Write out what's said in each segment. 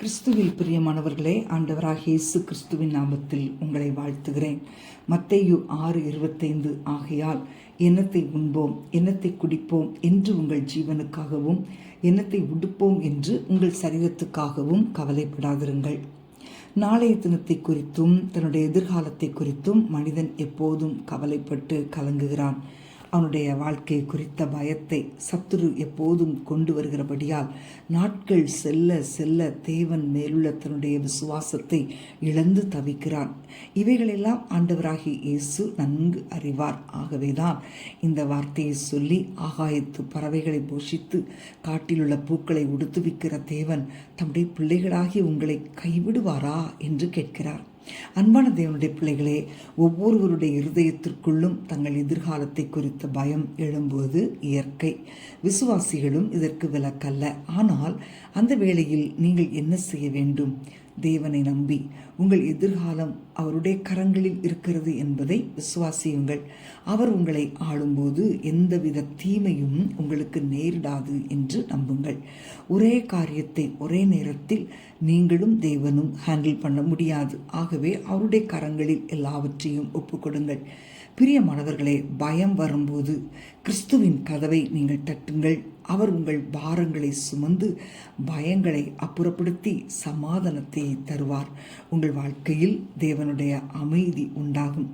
கிறிஸ்துவில் பிரியமானவர்களே ஆண்டவராக இயேசு கிறிஸ்துவின் நாமத்தில் உங்களை வாழ்த்துகிறேன். மத்தையு ஆறு இருபத்தைந்து ஆகையால் எண்ணத்தை உண்போம் எண்ணத்தை குடிப்போம் என்று உங்கள் ஜீவனுக்காகவும் எண்ணத்தை உடுப்போம் என்று உங்கள் சரீரத்துக்காகவும் கவலைப்படாதிருங்கள். நாளைய தினத்தை குறித்தும் தன்னுடைய எதிர்காலத்தை குறித்தும் மனிதன் எப்போதும் கவலைப்பட்டு கலங்குகிறான். அவனுடைய வாழ்க்கை குறித்த பயத்தை சத்துரு எப்போதும் கொண்டு வருகிறபடியால் நாட்கள் செல்ல செல்ல தேவன் மேலுள்ள தன்னுடைய விசுவாசத்தை இழந்து தவிக்கிறான். இவைகளெல்லாம் ஆண்டவராகி இயேசு நன்கு அறிவார். ஆகவேதான் இந்த வார்த்தையை சொல்லி ஆகாயத்து பறவைகளை போஷித்து காட்டிலுள்ள பூக்களை உடுத்துவிக்கிற தேவன் தம்முடைய பிள்ளைகளாகி உங்களை கைவிடுவாரா என்று கேட்கிறார். அன்பான தேவனுடைய பிள்ளைகளே ஒவ்வொருவருடைய இருதயத்திற்குள்ளும் தங்கள் எதிர்காலத்தை குறித்த பயம் எழும்புவது இயற்கை. விசுவாசிகளும் இதற்கு விலக்கல்ல. ஆனால் அந்த வேளையில் நீங்கள் என்ன செய்ய வேண்டும்? தேவனை நம்பி உங்கள் எதிர்காலம் அவருடைய கரங்களில் இருக்கிறது என்பதை விசுவாசியுங்கள். அவர் உங்களை ஆளும்போது எந்தவித தீமையும் உங்களுக்கு நேரிடாது என்று நம்புங்கள். ஒரே காரியத்தை ஒரே நேரத்தில் நீங்களும் தேவனும் ஹேண்டில் பண்ண முடியாது. ஆகவே அவருடைய கரங்களில் எல்லாவற்றையும் ஒப்புக்கொடுங்கள். பிரியமானவர்களே பயம் வரும்போது கிறிஸ்துவின் கதவை நீங்கள் தட்டுங்கள். அவர் உங்கள் பாரங்களை சுமந்து பயங்களை அப்புறப்படுத்தி சமாதானத்தை தருவார். உங்கள் வாழ்க்கையில் தேவனுடைய அமைதி உண்டாகும்.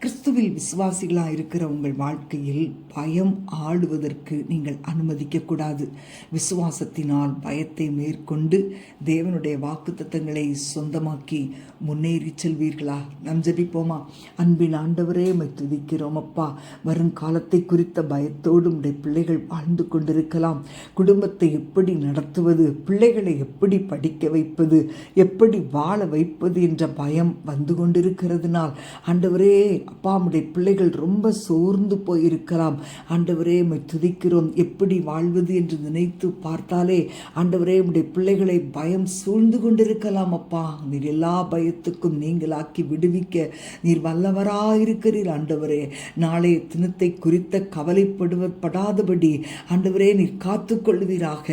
கிறிஸ்துவில் விசுவாசிகளாக இருக்கிற உங்கள் வாழ்க்கையில் பயம் ஆளுவதற்கு நீங்கள் அனுமதிக்கக்கூடாது. விசுவாசத்தினால் பயத்தை மேற்கொண்டு தேவனுடைய வாக்குத்தத்தங்களை சொந்தமாக்கி முன்னேறி செல்வீர்களா? நம் ஜபிப்போமா? அன்பின் ஆண்டவரே துதிக்கிறோம் அப்பா. வருங்காலத்தை குறித்த பயத்தோடு உடைய பிள்ளைகள் வாழ்ந்து கொண்டிருக்க கொண்டிருக்கலாம் குடும்பத்தை எப்படி நடத்துவது பிள்ளைகளை எப்படி படிக்க வைப்பது எப்படி வாழ வைப்பது என்ற பயம் வந்து கொண்டிருக்கிறதுனால் ஆண்டவரே அப்பா அம்முடைய பிள்ளைகள் ரொம்ப சோர்ந்து போயிருக்கலாம். ஆண்டவரே மை துதிக்கிறோம். எப்படி வாழ்வது என்று நினைத்து பார்த்தாலே ஆண்டவரே உடைய பிள்ளைகளை பயம் சூழ்ந்து கொண்டிருக்கலாம் அப்பா. நீர் எல்லா பயத்துக்கும் நீங்களாக்கி விடுவிக்க நீர் வல்லவராயிருக்கிறீர் ஆண்டவரே. நாளைய தினத்தை குறித்த கவலைப்படுவப்படாதபடி ஆண்டவரே நீர் காத்து கொள்வீராக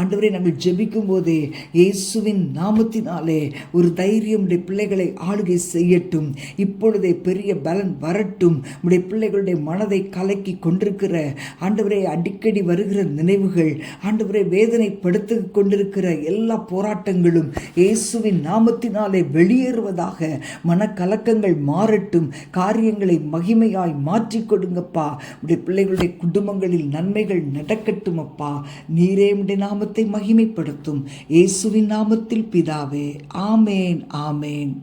ஆண்டவரை நாங்கள் ஜெபிக்கும் போதே இயேசுவின் நாமத்தினாலே ஒரு தைரியம் உடைய பிள்ளைகளை ஆளுகை செய்யட்டும். இப்பொழுதே பெரிய பலன் வரட்டும். உடைய பிள்ளைகளுடைய மனதை கலக்கி கொண்டிருக்கிற ஆண்டவரை அடிக்கடி வருகிற நினைவுகள் ஆண்டவரை வேதனைப்படுத்தி கொண்டிருக்கிற எல்லா போராட்டங்களும் இயேசுவின் நாமத்தினாலே வெளியேறுவதாக மனக்கலக்கங்கள் மாறட்டும். காரியங்களை மகிமையாய் மாற்றிக் கொடுங்கப்பா. உடைய பிள்ளைகளுடைய குடும்பங்களில் நன்மைகள் நடக்கட்டும். அப்பா நீரே உடைய நாமத்தை மகிமைப்படுத்தும். இயேசுவின் நாமத்தில் பிதாவே. ஆமேன் ஆமேன்.